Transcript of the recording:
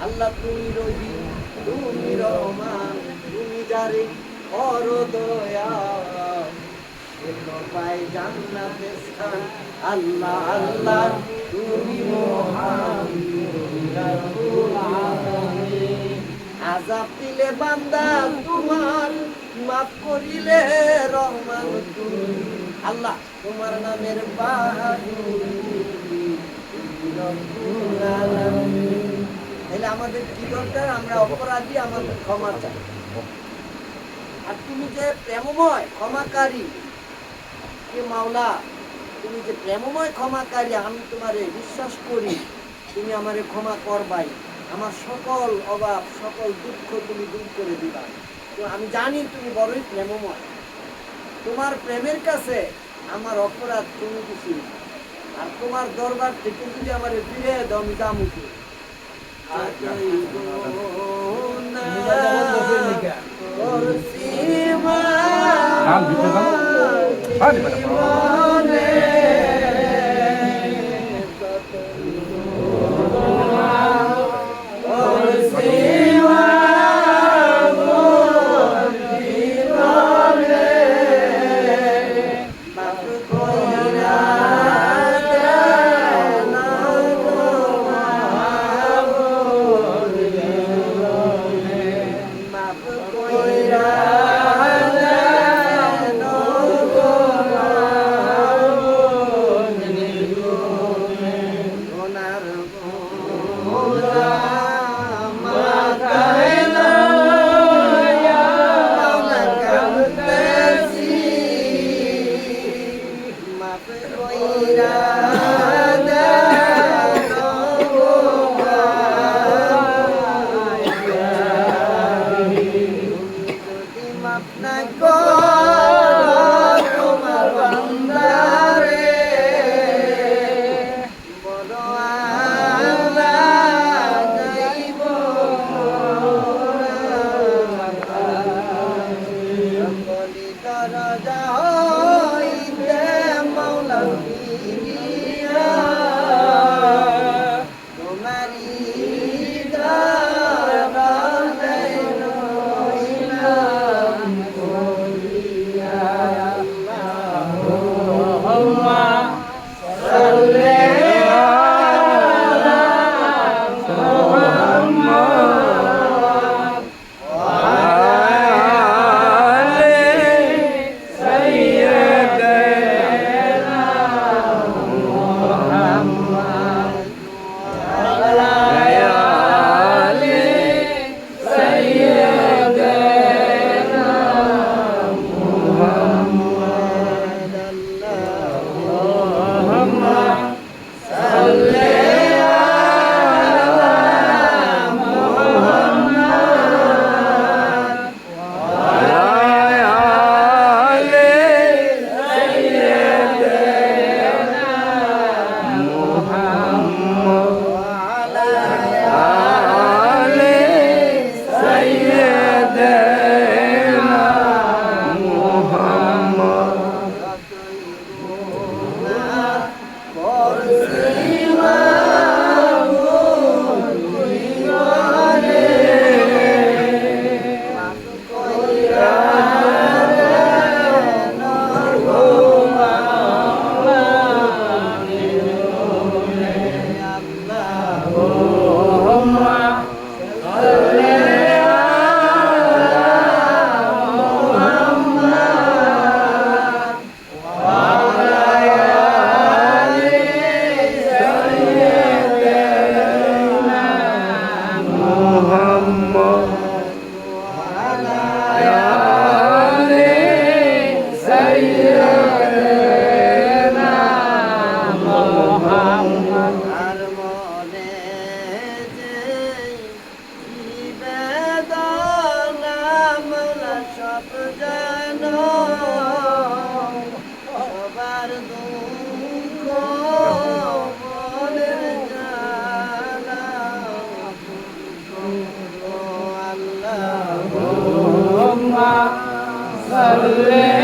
আল্লাহ, তুমি রহিম তুমি রহমান তুমি যারে, করো দয়া। পাই জান্নাতে স্থান। আল্লাহ আল্লাহ, তুমি মহান। আজাব দিলে বান্দা তোমার, মাফ করিলে রহমান তুমি। আল্লাহ, তোমার নামের বাহাদুরি। রব্বুল আলামিন। আমাদের কি দরকার? আমরা অপরাধী, আমাদের ক্ষমা চাই। আর তুমি যে প্রেমময় ক্ষমাকারী কে মাওলা, তুমি যে প্রেমময় ক্ষমাকারী, আমি তোমারে বিশ্বাস করি, তুমি আমারে ক্ষমা করবাই। আমার সকল অভাব, সকল দুঃখ তুমি দূর করে দিবা। তো আমি জানি তুমি বড়ই প্রেমময়। তোমার প্রেমের কাছে আমার অপরাধ তুমি কিছু আর তোমার দরবার থেকে যদি আমার ফিরে দাও দাম নাম দিতে দাও। Mira. اللهم صل